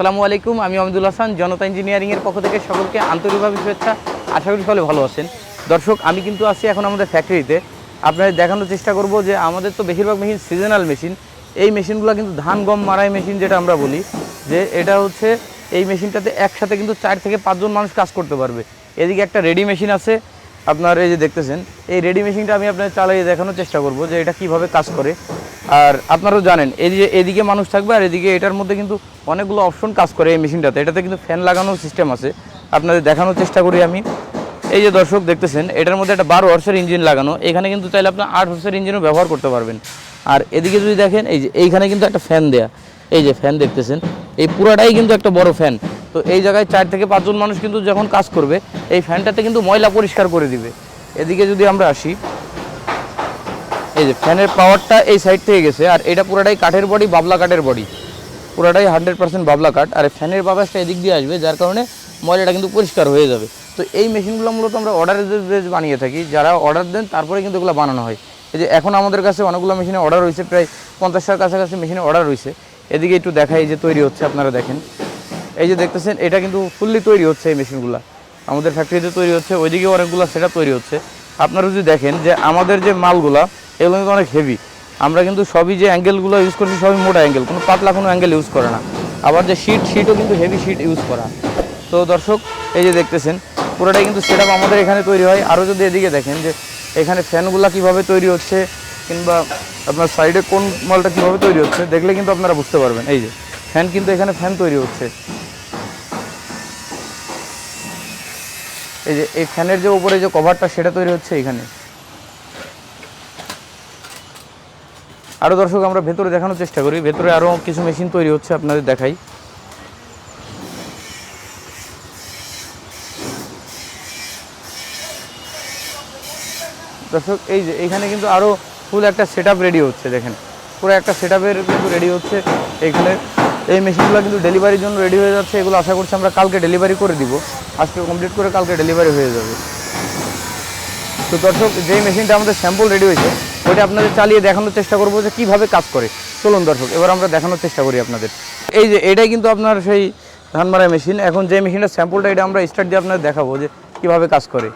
আসসালামু আলাইকুম, আমি অমিদুল হাসান, জনতা ইঞ্জিনিয়ারিংয়ের পক্ষ থেকে সকলকে আন্তরিকভাবে শুভেচ্ছা। আশা করি সকলে ভালো আছেন। দর্শক, আমি কিন্তু আছি এখন আমাদের ফ্যাক্টরিতে আপনাদের দেখানোর চেষ্টা করব যে আমাদের তো বেশিরভাগ মেশিন সিজনাল মেশিন এই মেশিনগুলো কিন্তু ধান, গম মারাই মেশিন যেটা আমরা বলি, যে এটা হচ্ছে এই মেশিনটাতে একসাথে কিন্তু চার থেকে পাঁচজন মানুষ কাজ করতে পারবে। এদিকে একটা রেডি মেশিন আছে, আপনার এই যে দেখতেছেন, এই রেডি মেশিনটা আমি আপনাদের চালিয়ে দেখানোর চেষ্টা করব যে এটা কীভাবে কাজ করে। আর আপনারাও জানেন এই যে এদিকে মানুষ থাকবে আর এদিকে এটার মধ্যে কিন্তু অনেকগুলো অপশন কাজ করে এই মেশিনটাতে। এটাতে কিন্তু ফ্যান লাগানোর সিস্টেম আছে। আপনাদের দেখানোর চেষ্টা করি আমি। এই যে দর্শক দেখতেছেন, এটার মধ্যে একটা বারো হর্সের ইঞ্জিন লাগানো। এখানে কিন্তু চাইলে আপনার আট হর্সের ইঞ্জিনও ব্যবহার করতে পারবেন। আর এদিকে যদি দেখেন, এই যে এইখানে কিন্তু একটা ফ্যান দেয়া। এই যে ফ্যান দেখতেছেন, এই পুরাটাই কিন্তু একটা বড় ফ্যান তো এই জায়গায় চার থেকে পাঁচজন মানুষ কিন্তু যখন কাজ করবে, এই ফ্যানটাতে কিন্তু ময়লা পরিষ্কার করে দিবে। এদিকে যদি আমরা আসি এই যে ফ্যানের পাওয়ারটা এই সাইড থেকে গেছে, আর এটা পুরাটাই কাঠের বডি, বাবলা কাঠের বডি। পুরাটাই হান্ড্রেড পার্সেন্ট বাবলা কাঠ, আর ফ্যানের বাতাসটা এদিক দিয়ে আসবে, যার কারণে ময়লাটা কিন্তু পরিষ্কার হয়ে যাবে। তো এই মেশিনগুলো মূলত আমরা অর্ডারের বানিয়ে থাকি। যারা অর্ডার দেন, তারপরে কিন্তু এগুলো বানানো হয়। এই যে এখন আমাদের কাছে অনেকগুলো মেশিনে অর্ডার রয়েছে প্রায় পঞ্চাশটার কাছাকাছি মেশিনে অর্ডার রয়েছে এদিকে একটু দেখাই যে তৈরি হচ্ছে, আপনারা দেখেন। এই যে দেখতেছেন, এটা কিন্তু ফুললি তৈরি হচ্ছে এই মেশিনগুলো। আমাদের ফ্যাক্টরিতে তৈরি হচ্ছে ওইদিকে অনেকগুলো সেটা তৈরি হচ্ছে। আপনারা যদি দেখেন যে আমাদের যে মালগুলা এগুলো কিন্তু অনেক হেভি আমরা কিন্তু সবই যে অ্যাঙ্গেলগুলো ইউজ করছি, সবই মোটা অ্যাঙ্গেল কোনো পাতলা কোনো অ্যাঙ্গেল ইউজ করে না। আবার যে শিট শিটও কিন্তু হেভি শিট ইউজ করা। তো দর্শক, এই যে দেখতেছেন, পুরোটাই কিন্তু সেট আমাদের এখানে তৈরি হয়। আরও যদি এদিকে দেখেন যে, এখানে ফ্যানগুলো কীভাবে তৈরি হচ্ছে, কিংবা আপনার সাইডে কোন মালটা কীভাবে তৈরি হচ্ছে, দেখলে কিন্তু আপনারা বুঝতে পারবেন। এই যে ফ্যান কিন্তু এখানে ফ্যান তৈরি হচ্ছে। এই যে, এই ফ্যানের যে উপরে যে কভারটা সেটা তৈরি হচ্ছে এখানে। আরও দর্শক, আমরা ভেতরে দেখানোর চেষ্টা করি। ভেতরে আরও কিছু মেশিন তৈরি হচ্ছে, আপনাদের দেখাই। দর্শক, এই যে, এখানে কিন্তু আরও ফুল একটা সেট রেডি হচ্ছে, দেখেন। পুরো একটা সেট কিন্তু রেডি হচ্ছে এখানে। এই মেশিনগুলো কিন্তু ডেলিভারির জন্য রেডি হয়ে যাচ্ছে। এগুলো আশা করছি আমরা কালকে ডেলিভারি করে দিব। আজকে কমপ্লিট করে কালকে ডেলিভারি হয়ে যাবে। তো দর্শক, যেই মেশিনটা আমাদের স্যাম্পল রেডি হয়েছে ওইটা আপনাদের চালিয়ে দেখানোর চেষ্টা করব যে কীভাবে কাজ করে। চলুন দর্শক, এবার আমরা দেখানোর চেষ্টা করি আপনাদের। এই যে, এটাই কিন্তু আপনার সেই ধান মারা মেশিন এখন যে মেশিনটা স্যাম্পলটা এটা আমরা স্টার্ট দিয়ে আপনাদের দেখাবো যে কীভাবে কাজ করে।